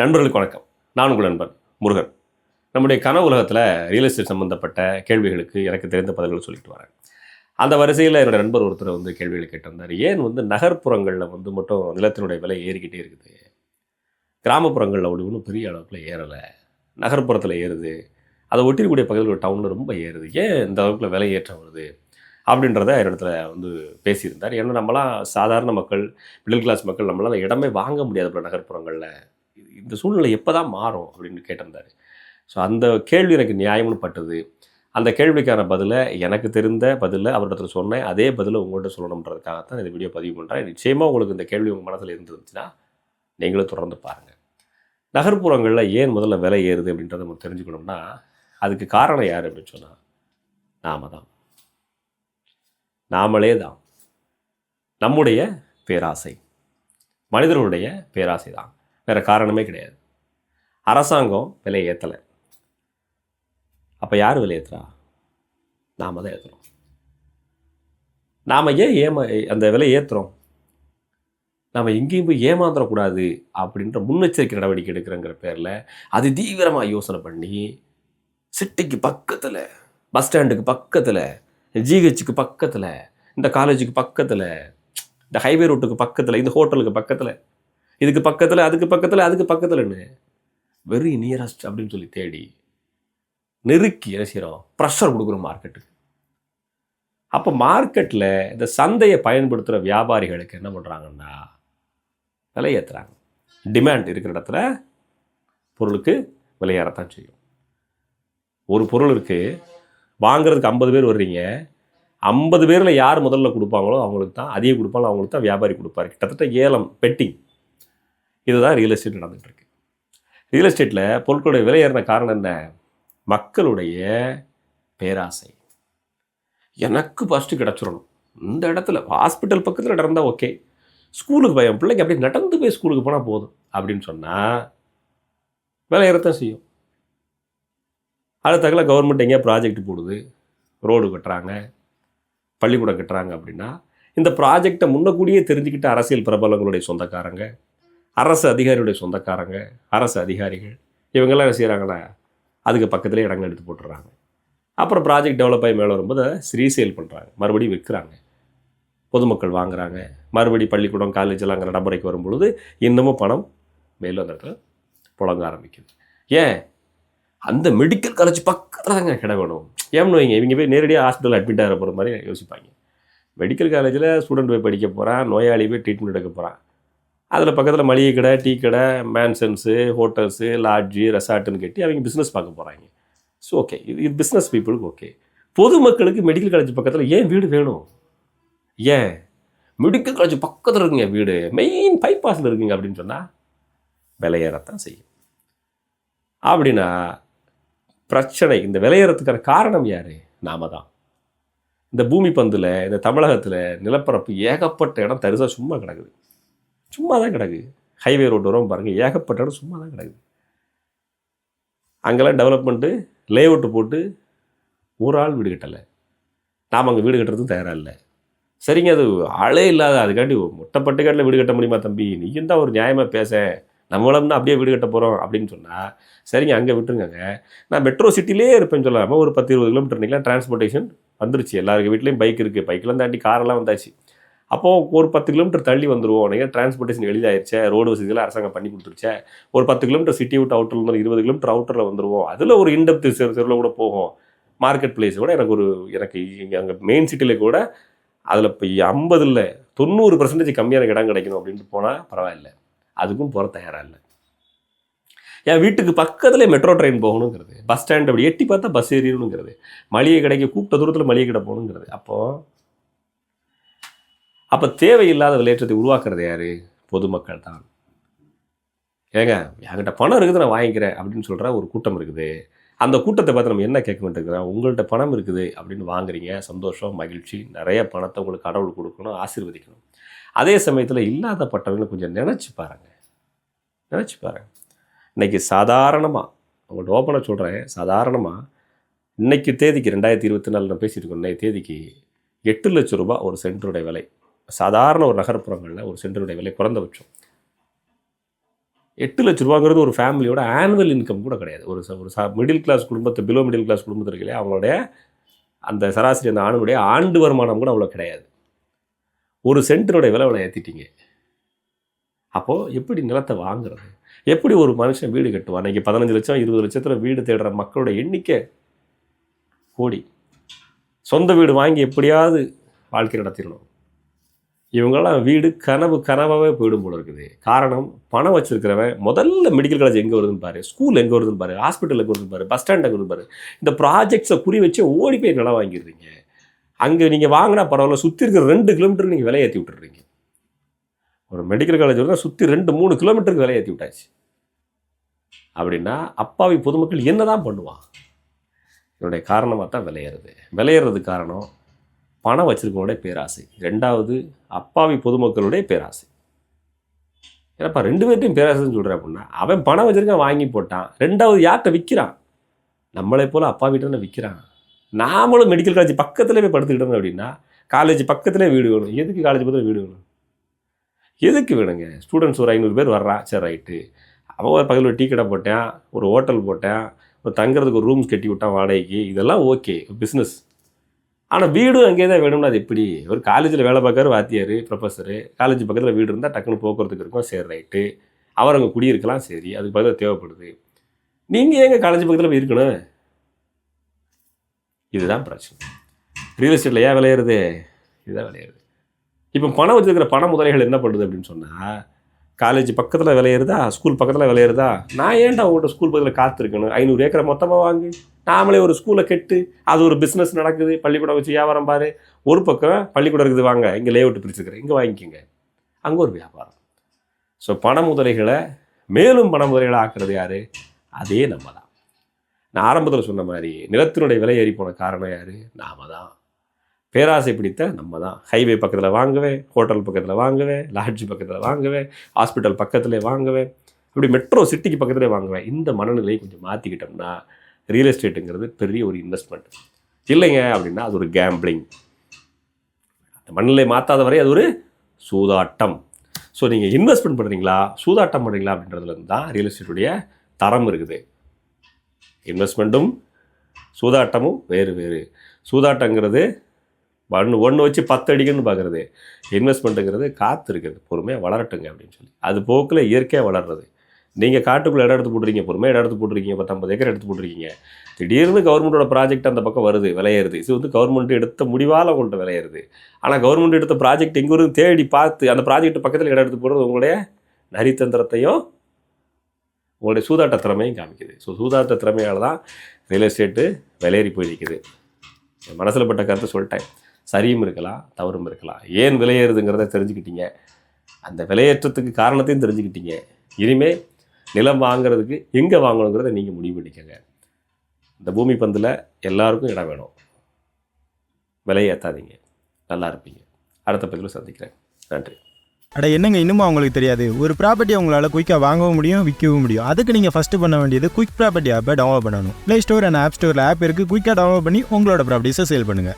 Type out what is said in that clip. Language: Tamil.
நண்பர்களுக்கு வணக்கம். நான் உங்கள் நண்பன் முருகன். நம்முடைய கன உலகத்தில் ரியல் எஸ்டேட் சம்மந்தப்பட்ட கேள்விகளுக்கு எனக்கு தெரிந்த பதில்கள் சொல்லிட்டு வரேன். அந்த வரிசையில் என்னோடய நண்பர் ஒருத்தர் வந்து கேள்விகள் கேட்டிருந்தார். ஏன் வந்து நகர்ப்புறங்களில் வந்து மட்டும் நிலத்தினுடைய விலை ஏறிக்கிட்டே இருக்குது? கிராமப்புறங்களில் அப்படி ஒன்றும் பெரிய அளவுக்குள்ள ஏறலை. நகர்ப்புறத்தில் ஏறுது. அதை ஒட்டிருக்கூடிய பகுதியில் டவுனில் ரொம்ப ஏறுது. ஏன் இந்த அளவுக்குள்ள விலை ஏற்றம் வருது? அப்படின்றத இடத்துல வந்து பேசியிருந்தார். ஏன்னா நம்மளாம் சாதாரண மக்கள் மிடில் கிளாஸ் மக்கள் நம்மளால் இடமே வாங்க முடியாது போல நகர்ப்புறங்களில் இந்த சூழ்நிலை எப்போ தான் மாறும் அப்படின்னு கேட்டிருந்தார். ஸோ அந்த கேள்வி எனக்கு நியாயம்னு பட்டது. அந்த கேள்விக்கான பதிலை எனக்கு தெரிந்த பதிலை அவர்கிட்ட சொன்னேன். அதே பதிலை உங்கள்கிட்ட சொல்லணுன்றதுக்காக தான் இந்த வீடியோ பதிவு பண்ணுறேன் நிச்சயமாக உங்களுக்கு இந்த கேள்வி உங்கள் மனசில் இருந்துருந்துச்சுன்னா நீங்களும் தொடர்ந்து பாருங்கள் நகர்ப்புறங்களில் ஏன் முதல்ல விலை ஏறுது அப்படின்றத நம்ம தெரிஞ்சுக்கணும்னா அதுக்கு காரணம் யார் அப்படின்னு சொன்னால் நாம தான். நாமளே தான். நம்முடைய பேராசை. மனிதர்களுடைய பேராசை தான். வேறு காரணமே கிடையாது. அரசாங்கம் விலை ஏற்றலை அப்போ யார் விலை ஏற்றுறா நாம தான் ஏற்றுறோம் நாம் ஏன் ஏமா அந்த விலை ஏற்றுறோம் நாம் எங்கேயும் போய் ஏமாந்துடக்கூடாது அப்படின்ற முன்னெச்சரிக்கை நடவடிக்கை எடுக்கிறங்கிற பேரில் அது தீவிரமாக யோசனை பண்ணி சிட்டிக்கு பக்கத்தில் பஸ் ஸ்டாண்டுக்கு பக்கத்தில் ஜிஹெச்சுக்கு பக்கத்தில் இந்த காலேஜுக்கு பக்கத்தில் இந்த ஹைவே ரோட்டுக்கு பக்கத்தில் இந்த ஹோட்டலுக்கு பக்கத்தில் இதுக்கு பக்கத்தில் அதுக்கு பக்கத்தில் அதுக்கு பக்கத்துலன்னு வெரி நியரஸ்ட் அப்படின்னு சொல்லி தேடி நெருக்கி என்ன செய்கிறோம் ப்ரெஷர் கொடுக்குறோம் மார்க்கெட்டுக்கு அப்போ மார்க்கெட்டில் இந்த சந்தையை பயன்படுத்துகிற வியாபாரிகளுக்கு என்ன பண்ணுறாங்கன்னா விலை ஏற்றுறாங்க டிமாண்ட் இருக்கிற இடத்துல பொருளுக்கு விலையேறத்தான் செய்யும். ஒரு பொருள் இருக்குது வாங்குறதுக்கு ஐம்பது பேர் வர்றீங்க ஐம்பது பேரில் யார் முதல்ல கொடுப்பாங்களோ அவங்களுக்கு தான் அதிகம் கொடுப்பாங்களோ அவங்களுக்கு தான் வியாபாரி கொடுப்பாரு. கிட்டத்தட்ட ஏலம் பெட்டிங். இதுதான் ரியல் எஸ்டேட் நடந்துகிட்ருக்கு ரியல் எஸ்டேட்டில் பொருட்களுடைய விலை ஏறின காரணம் என்ன? மக்களுடைய பேராசை. எனக்கு ஃபஸ்ட்டு கிடச்சிடணும் இந்த இடத்துல ஹாஸ்பிட்டல் பக்கத்தில் நடந்தால் ஓகே ஸ்கூலுக்கு பயம் பிள்ளைங்க அப்படியே நடந்து போய் ஸ்கூலுக்கு போனால் போதும். அப்படின்னு சொன்னால் விலை ஏறத்தான் செய்யும். அடுத்தக்கல கவர்மெண்ட் எங்கேயா ப்ராஜெக்ட் போடுது. ரோடு கட்டுறாங்க. பள்ளிக்கூடம் கட்டுறாங்க அப்படின்னா இந்த ப்ராஜெக்டை முன்னக்கூடியே தெரிஞ்சுக்கிட்ட அரசியல் பிரபலங்களுடைய சொந்தக்காரங்க அரசு அதிகாரியுடைய சொந்தக்காரங்க அரசு அதிகாரிகள் இவங்கெல்லாம் என்ன செய்கிறாங்கன்னா அதுக்கு பக்கத்துலேயே இடங்கள் எடுத்து போட்டுறாங்க. அப்புறம் ப்ராஜெக்ட் டெவலப் ஆகி மேலே வரும்போது அதை ரீசேல் பண்ணுறாங்க மறுபடியும் விற்கிறாங்க. பொதுமக்கள் வாங்குறாங்க. மறுபடி பள்ளிக்கூடம் காலேஜ் எல்லாம் அங்கே நடைமுறைக்கு வரும்பொழுது இன்னமும் பணம் மேலும் அந்த இடத்துல புழங்க ஆரம்பிக்குது. ஏன்? அந்த மெடிக்கல் காலேஜ் பக்கத்தில் தாங்க கிட வேணும். ஏன்னு வைங்க இவங்க போய் நேரடியாக ஹாஸ்பிட்டல் அட்மிட் ஆகிற போகிற மாதிரி யோசிப்பாங்க. மெடிக்கல் காலேஜில் ஸ்டூடெண்ட் போய் படிக்க போகிறான் நோயாளி போய் ட்ரீட்மெண்ட் எடுக்க போகிறான் அதில் பக்கத்தில் மளிகை கடை டீ கடை மேன்சன்ஸு ஹோட்டல்ஸு லாட்ஜு ரெசார்ட்டுன்னு கட்டி அவங்க பிஸ்னஸ் பார்க்க போகிறாங்க ஸோ ஓகே இது இது பிஸ்னஸ் பீப்புளுக்கு ஓகே பொதுமக்களுக்கு மெடிக்கல் காலேஜ் பக்கத்தில் ஏன் வீடு வேணும்? ஏன்? மெடிக்கல் காலேஜ் பக்கத்தில் இருக்குங்க வீடு. மெயின் பைபாஸில் இருக்குங்க அப்படின்னு சொன்னால் விலையேறத்தான் செய்யும். அப்படின்னா பிரச்சனை இந்த விலையேறத்துக்கான காரணம் யார்? நாம தான். இந்த பூமி பந்தில் இந்த தமிழகத்தில் நிலப்பரப்பு ஏகப்பட்ட இடம் தரிசாக சும்மா கிடக்குது. சும்மா தான் கிடக்கு. ஹைவே ரோடு வரும் பாருங்கள் ஏகப்பட்ட இடம் சும்மா தான் கிடக்குது அங்கெல்லாம் டெவலப்மெண்ட்டு லேஅவுட்டு போட்டு ஒரு ஆள் வீடு கட்டலை. நாம் அங்கே வீடு கட்டுறதும் தயாராக இல்லை. சரிங்க அது ஆளே இல்லாத அதுக்காண்டி முட்டைப்பட்டு காட்டில் வீடு கட்ட முடியுமா தம்பி? நீயும் தான் ஒரு நியாயமாக பேச? நம்மளம்னா அப்படியே வீடு கட்ட போகிறோம் அப்படின்னு சொன்னால் சரிங்க அங்கே விட்டுருங்க நான் மெட்ரோ சிட்டிலே இருப்பேன்னு சொல்லாமல் ஒரு பத்து இருபது கிலோமீட்டர் நிற்கலாம் டிரான்ஸ்போர்ட்டேஷன் வந்துருச்சு. எல்லாருக்கும் வீட்லேயும் பைக் இருக்குது பைக்கெலாம் தாண்டி காரெல்லாம் வந்தாச்சு. அப்போது ஒரு பத்து கிலோமீட்டர் தள்ளி வந்துடுவோம் நீங்கள் டிரான்ஸ்போர்ட்டேஷன் எளிதாயிருச்சே. ரோடு வசதிகளை அரசாங்கம் பண்ணி கொடுத்துருச்சே. ஒரு பத்து கிலோமீட்டர் சிட்டி விட்டு அவுட்டரில் வந்து இருபது கிலோமீட்டர் அவுட்டரில் வந்துடுவோம் அதில் ஒரு இன்டெப்த் தெருவில் கூட போகும். மார்க்கெட் பிளேஸ் கூட எனக்கு ஒரு எனக்கு இங்கே அங்கே மெயின் சிட்டியில் கூட அதில் இப்போ ஐம்பது இல்லை தொண்ணூறு பர்சன்டேஜ் கம்மியான இடம் கிடைக்கணும் அப்படின்ட்டு போனால் பரவாயில்ல. அதுக்கும் போகிற தயாராக இல்லை. என் வீட்டுக்கு பக்கத்தில் மெட்ரோ ட்ரெயின் போகணுங்கிறது பஸ் ஸ்டாண்ட் அப்படி எட்டி பார்த்தா பஸ் ஏறிடணுங்கிறது மளிகை கடைக்கு கூப்பிட்ட தூரத்தில் மளிகை கடை போகணுங்கிறது. அப்போது அப்போ தேவையில்லாத விளையாட்டத்தை உருவாக்குறது யார்? பொதுமக்கள் தான். ஏங்க என்கிட்ட பணம் இருக்குது நான் வாங்கிக்கிறேன் அப்படின்னு சொல்கிற ஒரு கூட்டம் இருக்குது. அந்த கூட்டத்தை பார்த்து நம்ம என்ன கேட்க வேண்டியிருக்கிறோம் உங்கள்கிட்ட பணம் இருக்குது அப்படின்னு வாங்குறீங்க. சந்தோஷம் மகிழ்ச்சி நிறைய பணத்தை உங்களுக்கு கடவுள் கொடுக்கணும் ஆசீர்வதிக்கணும். அதே சமயத்தில் இல்லாதப்பட்டவங்களை கொஞ்சம் நினச்சி பாருங்க. நினச்சி பாருங்க. இன்றைக்கி சாதாரணமாக உங்கள்கிட்ட ஓப்பனாக சொல்கிறேன் சாதாரணமாக இன்னைக்கு தேதிக்கு ரெண்டாயிரத்தி இருபத்தி நாலு நான் பேசிட்டு இருக்கோம் இன்னைக்கு தேதிக்கு எட்டு லட்சம் ரூபாய் ஒரு சென்டருடைய விலை. சாதாரண ஒரு நகர்ப்புறங்களில் ஒரு சென்டருடைய விலை குறைந்தபட்சம். எட்டு லட்ச ரூபாங்கிறது ஒரு ஃபேமிலியோட ஆனுவல் இன்கம் கூட கிடையாது. ஒரு ச- ஒரு மிடில் கிளாஸ் குடும்பத்தை பிலோ மிடில் கிளாஸ் குடும்பத்தில் இருக்கலையே அவங்களுடைய அந்த சராசரி அந்த ஆணுடைய ஆண்டு வருமானம் கூட அவ்வளோ கிடையாது. ஒரு சென்டருடைய விலை அவ்வளோ ஏற்றிட்டீங்க அப்போது எப்படி நிலத்தை வாங்குறது? எப்படி ஒரு மனுஷன் வீடு கட்டுவான்? இன்றைக்கி பதினஞ்சு லட்சம் இருபது லட்சத்தில் வீடு தேடுற மக்களோட எண்ணிக்கை கோடி. சொந்த வீடு வாங்கி எப்படியாவது வாழ்க்கை நடத்திடணும். இவங்கெல்லாம் வீடு கனவு கனவாகவே போயிடும் போல இருக்குது. காரணம் பணம் வச்சிருக்கிறவன் முதல்ல மெடிக்கல் காலேஜ் எங்கே வருதுன்னு பாரு ஸ்கூல் எங்கே வருதுன்னு பாரு ஹாஸ்பிட்டல் எங்கே வருதுன்னு பாரு பஸ் ஸ்டாண்ட் எங்கே வருதுன்னு பாரு இந்த ப்ராஜெக்ட்ஸை குறி வச்சு ஓடி போய் நிலம் வாங்கிடுறீங்க. அங்கே நீங்கள் வாங்கினா பரவாயில்ல சுற்றி இருக்கிற ரெண்டு கிலோமீட்டருக்கு நீங்கள் விலையேற்றி விட்டுறீங்க ஒரு மெடிக்கல் காலேஜ் வருதா சுற்றி ரெண்டு மூணு கிலோமீட்டருக்கு விலையேற்றி ஏற்றி விட்டாச்சு. அப்படின்னா அப்பாவி பொதுமக்கள் என்ன தான் பண்ணுவான் இதனுடைய காரணமாக தான் விளையிறது விளையிறது காரணம் பணம் வச்சிருக்கவனுடைய பேராசை. ரெண்டாவது அப்பாவி பொதுமக்களுடைய பேராசை. ஏன்னாப்பா ரெண்டு பேர்ட்டையும் பேராசைன்னு சொல்கிறேன் அப்படின்னா அவன் பணம் வச்சிருக்கான் வாங்கி போட்டான். ரெண்டாவது யார்கிட்ட விற்கிறான் நம்மளை போல் அப்பா வீட்டில் விற்கிறான் நாமளும் மெடிக்கல் காலேஜ் பக்கத்தில் போய் படுத்துக்கிட்டோம் அப்படின்னா காலேஜ் பக்கத்துலேயே வீடு வேணும். எதுக்கு காலேஜ் பக்கத்தில் வீடு வேணும்? எதுக்கு வேணுங்க? ஸ்டூடெண்ட்ஸ் ஒரு ஐநூறு பேர் வர்றான் சரி ரைட்டு அவன் ஒரு பக்கத்தில் ஒரு டீ கடை போட்டேன் ஒரு ஹோட்டல் போட்டேன் ஒரு தங்குறதுக்கு ஒரு ரூம்ஸ் கட்டி விட்டான் வாடகைக்கு. இதெல்லாம் ஓகே பிஸ்னஸ் ஆனால் வீடும் அங்கேயே தான் வேணும்னா அது எப்படி? ஒரு காலேஜில் வேலை பார்க்குற வாத்தியார் ப்ரொஃபஸரு காலேஜ் பக்கத்தில் வீடு இருந்தால் டக்குன்னு போக்குறதுக்கு இருக்கும் சரி ரைட்டு அவர் அங்கே குடியிருக்கலாம் சரி அதுக்கு பதிலாக தேவைப்படுது. நீங்கள் எங்கள் காலேஜ் பக்கத்தில் போய் இருக்கணும்? இதுதான் பிரச்சனை. ரியல் எஸ்டேட்டில் ஏன் விளையிறது? இதுதான் விளையிறது. இப்போ பணம் வச்சிருக்கிற பண முதலைகள் என்ன பண்ணுது அப்படின்னு சொன்னால் காலேஜ் பக்கத்தில் விளையிறதா ஸ்கூல் பக்கத்தில் விளையிறதா? நான் ஏன்டா உங்கள்கிட்ட ஸ்கூல் பக்கத்தில் காத்திருக்கணும்? ஐநூறு ஏக்கரை மொத்தமாக வாங்கி. நாமளே ஒரு ஸ்கூலை கெட்டு அது ஒரு பிஸ்னஸ் நடக்குது பள்ளிக்கூடம் வச்சு வியாபாரம் பாரு. ஒரு பக்கம் பள்ளிக்கூடம் இருக்குது வாங்க இங்கே லேஅவுட் பிரிச்சுக்கிறேன் இங்கே வாங்கிக்கோங்க. அங்கே ஒரு வியாபாரம். ஸோ பண முதலைகளை மேலும் பண முதலைகளை ஆக்குறது யார்? அதே நம்ம தான் நான் ஆரம்பத்தில் சொன்ன மாதிரி நிலத்தினுடைய விலை ஏறி போன காரணம் யார்? நாம தான் பேராசை பிடித்த நம்ம தான் ஹைவே பக்கத்தில் வாங்குவேன் ஹோட்டல் பக்கத்தில் வாங்குவேன் லாட்ஜ் பக்கத்தில் வாங்குவேன் ஹாஸ்பிட்டல் பக்கத்துலேயே வாங்குவேன். இப்படி மெட்ரோ சிட்டிக்கு பக்கத்துலேயே வாங்குவேன். இந்த மனநிலையை கொஞ்சம் மாற்றிக்கிட்டோம்னா ரியல் எஸ்டேட்டுங்கிறது பெரிய ஒரு இன்வெஸ்ட்மெண்ட் இல்லைங்க அப்படின்னா அது ஒரு கேம்பிளிங் அந்த மண்ணிலை மாற்றாத வரை அது ஒரு சூதாட்டம். ஸோ நீங்கள் இன்வெஸ்ட்மெண்ட் பண்ணுறீங்களா சூதாட்டம் பண்ணுறீங்களா அப்படின்றதுலேருந்து தான் ரியல் எஸ்டேட்டுடைய தரம் இருக்குது. இன்வெஸ்ட்மெண்ட்டும் சூதாட்டமும் வேறு வேறு. சூதாட்டங்கிறது ஒன்று ஒன்று வச்சு பத்து அடிக்கணும்னு பார்க்குறது இன்வெஸ்ட்மெண்ட்டுங்கிறது காத்து இருக்குது பொறுமையாக வளரட்டுங்க அப்படின்னு சொல்லி. அது போக்கில் இயற்கையாக வளர்றது. நீங்கள் காட்டுக்குள்ளே இடம் எடுத்து போட்டுருக்கீங்க பொறுமையாக இடம் எடுத்து போட்டுருக்கீங்க பத்தம்பது ஏக்கர் எடுத்து போட்டுருக்கீங்க. திடீர்னு கவர்மெண்ட்டோட ப்ராஜெக்ட் அந்த பக்கம் வருது விளையிறது. இது வந்து கவர்மெண்ட் எடுத்த முடிவால் உங்கள்கிட்ட விளையிறது. ஆனால் கவர்மெண்ட் எடுத்த ப்ராஜெக்ட் எங்கே இருந்து தேடி பார்த்து அந்த ப்ராஜெக்ட் பக்கத்தில் இடம் எடுத்து போடுறது உங்களுடைய நரித்தந்திரத்தையும் உங்களுடைய சூதாட்ட திறமையும் காமிக்குது. ஸோ சூதாட்ட திறமையால் தான் ரியல் எஸ்டேட்டு விலையேறி போயிருக்குது நிற்குது மனசில் பட்ட கருத்தை சொல்லிட்டேன். சரியும் இருக்கலாம் தவறும் இருக்கலாம். ஏன் விலையேறுதுங்கிறத தெரிஞ்சுக்கிட்டீங்க. அந்த விலையேற்றத்துக்கு காரணத்தையும் தெரிஞ்சுக்கிட்டீங்க. இனிமேல் நிலம் வாங்குறதுக்கு எங்கே வாங்கணுங்கிறத நீங்கள் முடிவு பண்ணிக்கோங்க. இந்த பூமி பந்தில் எல்லாருக்கும் இடம் வேணும். விலையை ஏற்றாதீங்க நல்லா இருப்பீங்க. அடுத்த பதிவில் சந்திக்கிறேன். நன்றி. அட என்னங்க இன்னும் அவங்களுக்கு தெரியாது? ஒரு ப்ராப்பர்ட்டி உங்களால் குயிக்காக வாங்கவும் முடியும் விற்கவும் முடியும். அதுக்கு நீங்கள் ஃபஸ்ட்டு பண்ண வேண்டியது குயிக் ப்ராப்பர்ட்டி ஆப்பை டவுன்லோட் பண்ணணும். ப்ளே ஸ்டோர் அண்ட் ஆப் ஸ்டோரில் ஆப் இருக்குது குயிக்காக டவுன்லோட் பண்ணி உங்களோட ப்ராப்பர்ட்டிஸை சேல் பண்ணுங்கள்